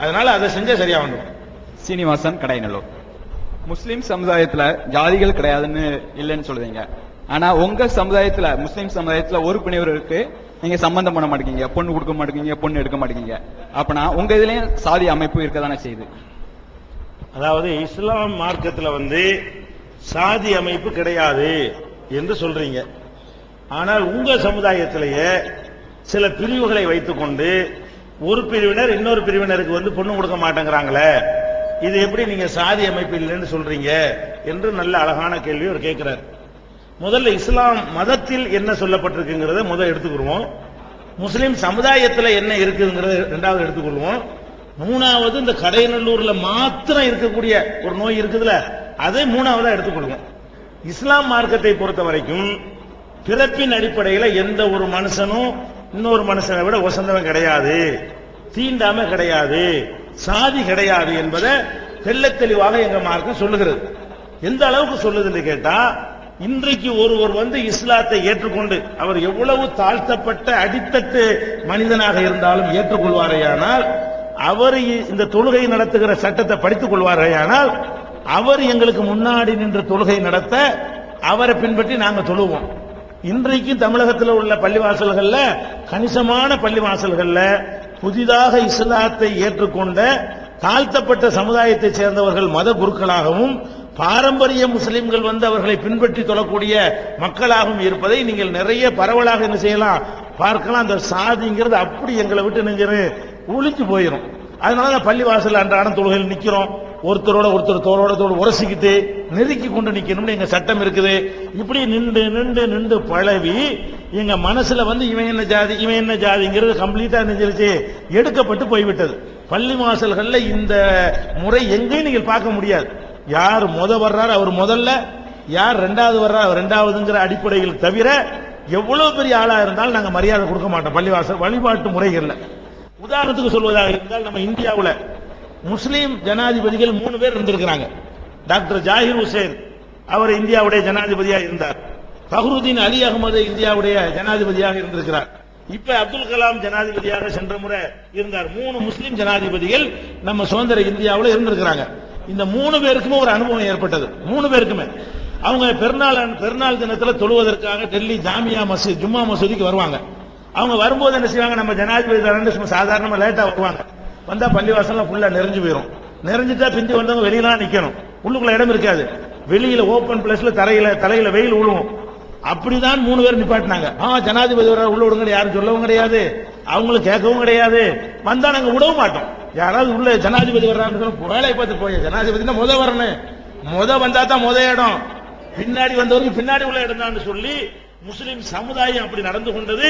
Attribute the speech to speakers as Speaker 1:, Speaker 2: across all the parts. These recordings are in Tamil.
Speaker 1: அதனால அதை செஞ்சா சரியா வந்துடும்
Speaker 2: சீனிவாசன் கடைநல்லூர். முஸ்லிம் சமுதாயத்துல ஜாதிகள் கிடையாதுன்னு இல்லைன்னு சொல்லுவீங்க ஆனா உங்க சமுதாயத்துல முஸ்லிம் சமுதாயத்துல ஒரு பிரிவினருக்கு நீங்க சம்பந்தம் பண்ண மாட்டேங்க பொண்ணு கொடுக்க மாட்டேங்க பொண்ணு எடுக்க மாட்டேங்க அப்பனா உங்க இதுலயும் சாதி அமைப்பு இருக்கதானே செய்யுது.
Speaker 1: அதாவது இஸ்லாம் மார்க்கத்துல வந்து சாதி அமைப்பு கிடையாது என்று சொல்றீங்க. ஆனால் உங்க சமுதாயத்திலேயே சில பிரிவுகளை வைத்துக்கொண்டு ஒரு பிரிவினர் இன்னொரு பிரிவினருக்கு வந்து பொண்ணு கொடுக்க மாட்டேங்கிறாங்களே. இது எப்படி நீங்க சாதி அமைப்பு இல்லைன்னு சொல்றீங்க என்று நல்ல அழகான கேள்வி அவர் கேட்கிறார். முதல்ல இஸ்லாம் மதத்தில் என்ன சொல்லப்பட்டிருக்குங்கிறத முதல் எடுத்துக்கிடுவோம் முஸ்லிம் சமுதாயத்தில் என்ன இருக்குங்கிறத ரெண்டாவது எடுத்துக்கொள்வோம். மூணாவது இந்த கடையநல்லூர்ல மாத்திரம் இருக்கக்கூடிய ஒரு நோய் இருக்குதுல அதை மூணாவதா எடுத்துக்கொள்வோம். இஸ்லாம் மார்க்கத்தை பொறுத்த வரைக்கும் பிறப்பின் அடிப்படையில் எந்த ஒரு மனுஷனும் இன்னொரு மனுஷனை விட உசந்தவன் கிடையாது. தீண்டாம கிடையாது. சாதி கிடையாது என்பதை தெள்ளத் தெளிவாக எங்க மார்க்கம் சொல்லுகிறது. எந்த அளவுக்கு சொல்லுதுன்னு கேட்டா இன்றைக்கு ஒருவர் வந்து இஸ்லாத்தை ஏற்றுக்கொண்டு அவர் எவ்வளவு தாழ்த்தப்பட்ட அடித்தட்டு மனிதனாக இருந்தாலும் ஏற்றுக்கொள்வாரேயானால் அவர் இந்த தொழுகை நடத்துகிற சட்டத்தை படித்துக் கொள்வாரேயானால் அவர் எங்களுக்கு முன்னாடி நின்று தொழுகை நடத்த அவரை பின்பற்றி நாங்கள் தொழுவோம். இன்றைக்கு தமிழகத்தில் உள்ள பள்ளிவாசல்கள்ல கணிசமான பள்ளிவாசல்கள்ல புதிதாக இஸ்லாத்தை ஏற்றுக்கொண்ட தாழ்த்தப்பட்ட சமுதாயத்தைச் சேர்ந்தவர்கள் மத குருக்களாகவும் பாரம்பரிய முஸ்லிம்கள் வந்து அவர்களை பின்பற்றி தொழக்கூடிய மக்களாகவும் இருப்பதை நீங்கள் நிறைய பரவலாக என்ன செய்யலாம் பார்க்கலாம். அந்த சாதிங்கிறது அப்படி எங்களை விட்டு நெஞ்சரு ஒழிஞ்சு போயிடும் அதனால பள்ளிவாசல் அன்றாடம் தொழுகையில் நிக்கிறோம். ஒருத்தரோட ஒருத்தர் தோளோட தோடு உரசிக்கிட்டு நெருக்கி கொண்டு நிக்கணும்னு எங்க சட்டம் இருக்குது. இப்படி நின்று நின்று நின்று பழவி எங்க மனசுல வந்து இவன் என்ன ஜாதி இவன் என்ன ஜாதிங்கிறது கம்ப்ளீட்டா நினைச்சிருச்சு எடுக்கப்பட்டு போய்விட்டது. பள்ளி வாசல்கள்ல இந்த முறை எங்கேயும் நீங்கள் பார்க்க முடியாது. யார் முத வர்றாரு அவர் முதல்ல. யார் ரெண்டாவது வர்றாரு அவர் ரெண்டாவதுங்கிற அடிப்படையில் தவிர எவ்வளவு பெரிய ஆளா இருந்தாலும் நாங்க மரியாதை கொடுக்க மாட்டோம் பள்ளிவாசல் வழிபாட்டு முறைகள்ல. உதாரணத்துக்கு சொல்வதாக இருந்தால் நம்ம இந்தியாவில் முஸ்லீம் ஜனாதிபதிகள் மூணு பேர் இருந்திருக்கிறாங்க. டாக்டர் ஜாகிர் ஹுசேன் அவர் இந்தியாவுடைய ஜனாதிபதியாக இருந்தார். ஃபஹ்ருதீன் அலி அகமது இந்தியாவுடைய ஜனாதிபதியாக இருந்திருக்கிறார். இப்ப அப்துல் கலாம் ஜனாதிபதியாக சென்ற முறை இருந்தார். மூணு முஸ்லீம் ஜனாதிபதிகள் நம்ம சுதந்திர இந்தியாவில் இருந்திருக்கிறாங்க. இந்த மூணு பேருக்குமே ஒரு அனுபவம் ஏற்பட்டது. மூணு பேருக்குமே. அவங்க பெருநாள் பெருநாள் தினத்துல தொழுவதற்காக டெல்லி ஜாமியா மசூத் ஜும்மா மசூதிக்கு வருவாங்க. அவங்க வரும்போது என்ன செய்வாங்க? நம்ம ஜனாதிபதி தரண்டு சும்மா சாதாரணமா லேட்டா வருவாங்க. வந்தா பள்ளிவாசல்லாம் ஃபுல்லா நிறைஞ்சு போயிடும் நிறைஞ்சிட்டா பிந்தி வந்தவங்க வெளியெல்லாம் நிக்கணும். உள்ளுக்குள்ள இடம் இருக்காது. வெளியில ஓபன் பிளேஸ்ல தரையில தலையில வெயில் விழுவும் அப்படிதான் மூணு பேர் நிப்பாட்டினாங்க. ஆ ஜனாதிபதி வர உள்ள விடுங்க யாரும் சொல்லவும் கிடையாது. அவங்களும் கேட்கவும் கிடையாது. வந்தா நாங்க விடவும் மாட்டோம். யாராவது உள்ள ஜனாதிபதி வர்றாங்க சொல்லி வேலையை பார்த்து போய் ஜனாதிபதினா முத வரணும். முத வந்தா தான் முத இடம். பின்னாடி வந்தவருக்கு பின்னாடி உள்ள இடம் தான் சொல்லி முஸ்லிம் சமுதாயம் அப்படி நடந்து கொண்டது.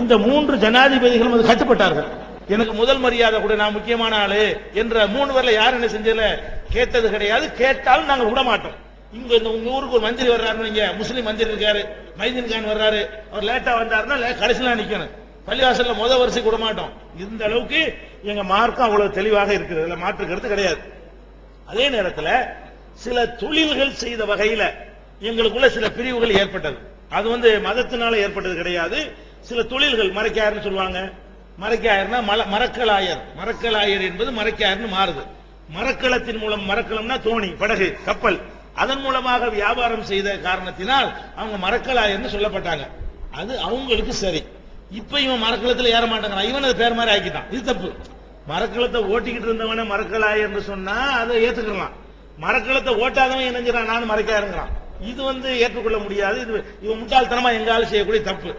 Speaker 1: இந்த மூன்று ஜனாதிபதிகளும் அது கட்டுப்பட்டார்கள். எனக்கு முதல் மரியாதை கூட நான் முக்கியமான ஆளு என்ற மூணு பேர்ல யார் என்ன செஞ்சல கேட்டது கிடையாது. கேட்டாலும் நாங்க விட மாட்டோம் இங்க இந்த உங்க ஊருக்கு ஒரு மந்திரி வர்றாருன்னு இங்க முஸ்லீம் மந்திரி இருக்காரு. மைதீன் கான் வர்றாரு. அவர் லேட்டா வந்தாருன்னா லே- கடைசியில நிக்கணும். பள்ளிவாசல்ல முத வரிசை விட மாட்டோம் இந்த அளவுக்கு எங்க மார்க்கம் அவ்வளவு தெளிவாக இருக்கிறது. இல்ல மாற்று கருத்து கிடையாது. அதே நேரத்துல சில தொழில்கள் செய்த வகையில எங்களுக்குள்ள சில பிரிவுகள் ஏற்பட்டது. அது வந்து மதத்தினால ஏற்பட்டது கிடையாது. சில தொழில்கள் மறைக்காருன்னு சொல்லுவாங்க. மறைக்காயர்னா மல மரக்கலாயர் மரக்கலாயர் என்பது மறைக்காயர்னு மாறுது. மரக்கலத்தின் மூலம் மரக்கலம்னா தோணி படகு கப்பல். அதன் மூலமாக வியாபாரம் செய்த காரணத்தினால் அவங்க மரக்கலாயர்னு சொல்லப்பட்டாங்க. அது அவங்களுக்கு சரி. இப்ப இவன் மரக்கலத்தில் ஏற மாட்டேங்கிறான். இவன் அது பேர் மாதிரி ஆக்கிட்டான். இது தப்பு. மரக்கலத்தை ஓட்டிக்கிட்டு இருந்தவன மரக்கலாயர்னு சொன்னா அதை ஏத்துக்கலாம் மரக்கலத்தை ஓட்டாதவன் இணைஞ்சிறான் நானும் மறைக்காருங்கிறான் இது வந்து ஏற்றுக்கொள்ள முடியாது. இது இவன் முட்டாள்தனமா எங்காலும் செய்யக்கூடிய தப்பு.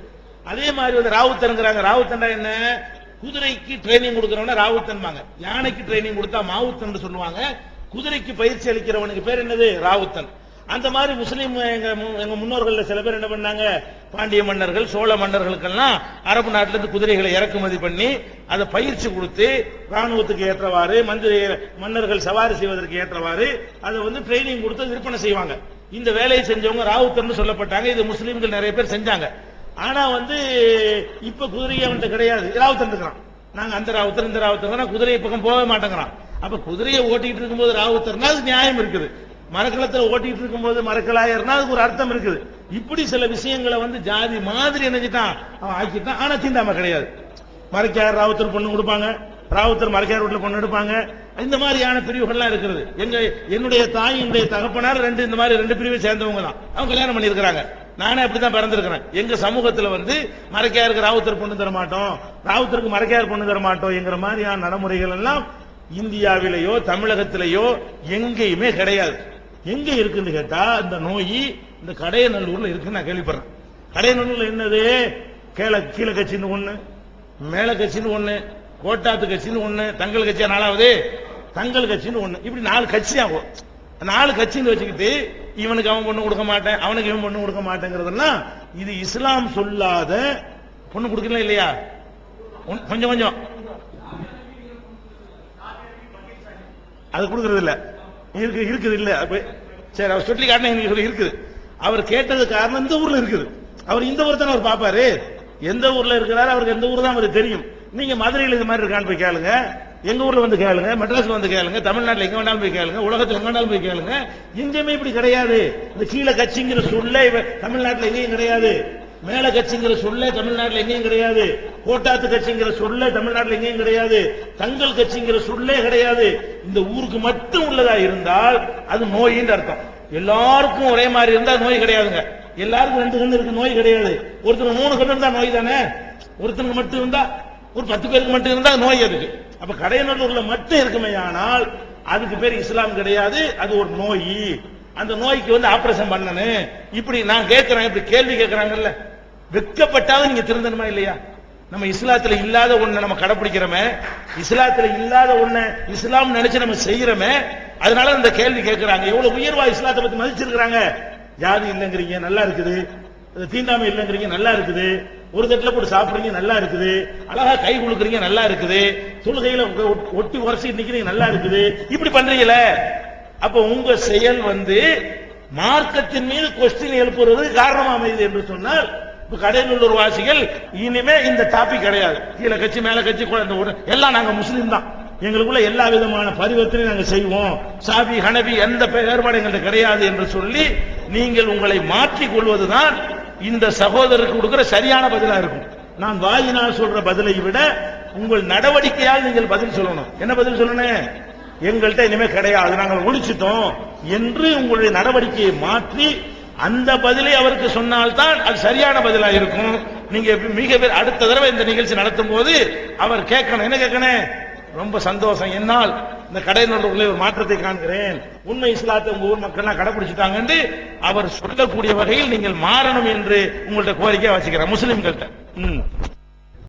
Speaker 1: அதே மாதிரி வந்து ராவுத்தனுங்கிறாங்க ராவுத்தன்டா என்ன? குதிரைக்கு ட்ரைனிங் கொடுக்கிறவன ராவுத்தன்பாங்க. யானைக்கு ட்ரைனிங் கொடுத்தா மாவுத்தன் சொல்லுவாங்க. குதிரைக்கு பயிற்சி அளிக்கிறவனுக்கு பேர் என்னது? ராவுத்தன். அந்த மாதிரி முஸ்லீம் எங்க மு- எங்க முன்னோர்கள்ல சில பேர் என்ன பண்ணாங்க? பாண்டிய மன்னர்கள் சோழ மன்னர்களுக்கெல்லாம் அரபு நாட்டில இருந்து குதிரைகளை இறக்குமதி பண்ணி அதை பயிற்சி கொடுத்து ராணுவத்துக்கு ஏற்றவாறு மந்திரி மன்னர்கள் சவாரி செய்வதற்கு ஏற்றவாறு அதை வந்து ட்ரைனிங் கொடுத்து விற்பனை செய்வாங்க. இந்த வேலையை செஞ்சவங்க ராவுத்தர்னு சொல்லப்பட்டாங்க. இது முஸ்லீம்கள் நிறைய பேர் செஞ்சாங்க. ஆனா வந்து இப்ப குதிரை அவன்கிட்ட கிடையாது. ராவுத்தன் இருக்கிறான் நாங்க அந்த ராவுத்தர் இந்த ராவுத்தர். குதிரை பக்கம் போக மாட்டேங்கிறான். அப்ப குதிரையை ஓட்டிட்டு இருக்கும்போது ராவுத்தர்னா அது நியாயம் இருக்குது. மரக்கலத்துல ஓட்டிட்டு இருக்கும்போது மரக்கலாயர்னா அதுக்கு ஒரு அர்த்தம் இருக்குது. இப்படி சில விஷயங்களை வந்து ஜாதி மாதிரி நினைச்சிட்டான். அவன் ஆக்கிட்டான். ஆனா தீண்டாம கிடையாது. மறைக்காயர் ராவுத்தர் பொண்ணு கொடுப்பாங்க. ராவுத்தர் மரக்கையார் வீட்டுல பொண்ணு எடுப்பாங்க. இந்த மாதிரியான பிரிவுகள்லாம் இருக்கிறது எங்க என்னுடைய தாய் என்னுடைய தகப்பனார் ரெண்டு இந்த மாதிரி ரெண்டு பிரிவை சேர்ந்தவங்க தான் அவங்க கல்யாணம் பண்ணியிருக்கிறாங்க. நானே அப்படிதான் பிறந்திருக்கிறேன். எங்க சமூகத்துல வந்து மரக்கையாருக்கு ராவுத்தர் பொண்ணு தர மாட்டோம் ராவுத்தருக்கு மரக்கையார் பொண்ணு தர மாட்டோம் என்கிற மாதிரியான நடைமுறைகள் எல்லாம் இந்தியாவிலேயோ தமிழகத்திலேயோ எங்கேயுமே கிடையாது. எங்க இருக்குன்னு கேட்டா இந்த நோய் இந்த கடையநல்லூர்ல இருக்குன்னு நான் கேள்விப்படுறேன். கடையநல்லூர்ல என்னது? கீழே கீழே கட்சின்னு ஒண்ணு மேல கட்சின்னு ஒண்ணு கோட்டாத்து கட்சின்னு ஒண்ணு தங்கள் கட்சியா நாலாவது? தங்கள் கட்சின்னு ஒண்ணு. இப்படி நாலு கட்சி ஆகும் நாலு கட்சின்னு வச்சுக்கிட்டு இவனுக்கு அவன் பொண்ணு கொடுக்க மாட்டேன் அவனுக்கு இவன் பொண்ணு கொடுக்க மாட்டேங்கிறதெல்லாம் இது இஸ்லாம் சொல்லாத பொண்ணு கொடுக்கல இல்லையா? கொஞ்சம் கொஞ்சம். அது கொடுக்கறது இல்ல. இருக்கு இருக்குது இல்ல. சரி அவர் சொல்லி காட்டின சொல்லி இருக்குது. அவர் கேட்டது காரணம் இந்த ஊர்ல இருக்குது. அவர் இந்த ஊர் தானே அவர் பாப்பாரு? எந்த ஊர்ல இருக்கிறாரு? அவருக்கு எந்த ஊர் தான் அவருக்கு தெரியும். நீங்க மதுரையில் இது மாதிரி இருக்கான்னு போய் கேளுங்க. எங்க ஊர்ல வந்து கேளுங்க மெட்ராஸ்ல வந்து கேளுங்க தமிழ்நாட்டுல எங்க வேணாலும் போய் கேளுங்க உலகத்துல எங்க வேணாலும் போய் கேளுங்க. எங்கேயுமே இப்படி கிடையாது. இந்த கீழே கட்சிங்கிற சொல்ல தமிழ்நாட்டில் தமிழ்நாட்டுல எங்கேயும் கிடையாது. மேல கட்சிங்கிற சொல்ல தமிழ்நாட்டுல எங்கேயும் கிடையாது. கோட்டாத்து கட்சிங்கிற சொல்ல தமிழ்நாட்டுல எங்கேயும் கிடையாது. தங்கள் கட்சிங்கிற சொல்லே கிடையாது. இந்த ஊருக்கு மட்டும் உள்ளதா இருந்தால் அது நோயின்னு அர்த்தம். எல்லாருக்கும் ஒரே மாதிரி இருந்தா நோய் கிடையாதுங்க. எல்லாருக்கும் ரெண்டு கண்ணு இருக்கு நோய் கிடையாது. ஒருத்தர் மூணு கண்ணு இருந்தா நோய் தானே? ஒருத்தனுக்கு மட்டும் இருந்தா ஒரு பத்து பேருக்கு மட்டும் இருந்தா நோய் அதுக்கு. அப்ப கடையநல்லூர்ல மட்டும் இருக்குமே ஆனால் அதுக்கு பேர் இஸ்லாம் கிடையாது அது ஒரு நோய். அந்த நோய்க்கு வந்து ஆபரேஷன் பண்ணணும். இப்படி நான் கேட்கிறேன் இப்படி கேள்வி கேட்கிறாங்கல்ல. வெட்கப்பட்டாவது நீங்க திருந்தணுமா இல்லையா? நம்ம இஸ்லாத்துல இல்லாத ஒண்ணு நம்ம கடைபிடிக்கிறோமே இஸ்லாத்துல இல்லாத ஒண்ணு இஸ்லாம் நினைச்சு நம்ம செய்யறோமே. அதனால அந்த கேள்வி கேட்கிறாங்க. எவ்வளவு உயர்வா இஸ்லாத்தை பத்தி மதிச்சிருக்கிறாங்க? ஜாதி இல்லைங்கிறீங்க நல்லா இருக்குது. அது தீண்டாமை இல்லைங்கிறீங்க நல்லா இருக்குது. ஒரு தட்டில் போட்டு சாப்பிடுறீங்க நல்லா இருக்குது. அழகா கை கொடுக்குறீங்க நல்லா இருக்குது. தொழுகையில ஒட்டி உரசி நிக்கிறீங்க நல்லா இருக்குது. இப்படி பண்றீங்கள? அப்ப உங்க செயல் வந்து மார்க்கத்தின் மீது கொஸ்டின் எழுப்புறது காரணமா அமையுது என்று சொன்னால் இப்ப கடையநல்லூர் வாசிகள் இனிமே இந்த டாபிக் கிடையாது. கீழே கட்சி மேல கட்சி ஒரு- எல்லாம் நாங்க முஸ்லீம் தான். எங்களுக்குள்ள எல்லா விதமான பரிவர்த்தனையும் நாங்க செய்வோம். சாபி ஹனபி எந்த பே- வேறுபாடு எங்கள்கிட்ட கிடையாது என்று சொல்லி நீங்கள் உங்களை மாற்றிக் கொள்வதுதான் இந்த சகோதரருக்கு கொடுக்கிற சரியான பதிலா இருக்கும். நான் வாயினால் சொல்ற பதிலை விட உங்கள் நடவடிக்கையால் நீங்கள் பதில் சொல்லணும். என்ன பதில் சொல்லணும்? எங்கள்கிட்ட இனிமே கிடையாது. நாங்கள் ஒழிச்சிட்டோம் என்று உங்களுடைய நடவடிக்கையை மாற்றி அந்த பதிலை அவருக்கு சொன்னால்தான் அது சரியான பதிலா இருக்கும். நீங்க மிக அடுத்த தடவை இந்த நிகழ்ச்சி நடத்தும் போது அவர் கேட்கணும். என்ன கேட்கணும்? ரொம்ப சந்தோஷம். என்னால் இந்த கடைநல்லூர்ல ஒரு மாற்றத்தை காண்கிறேன். உண்மை இஸ்லாத்தை உங்க ஊர் மக்கள்லாம் கடைபிடிச்சிட்டாங்க என்று அவர் சொல்லக்கூடிய வகையில் நீங்கள் மாறணும் என்று உங்கள்ட்ட கோரிக்கையை வச்சுக்கிறேன். முஸ்லிம்கள்ட்ட. ம்.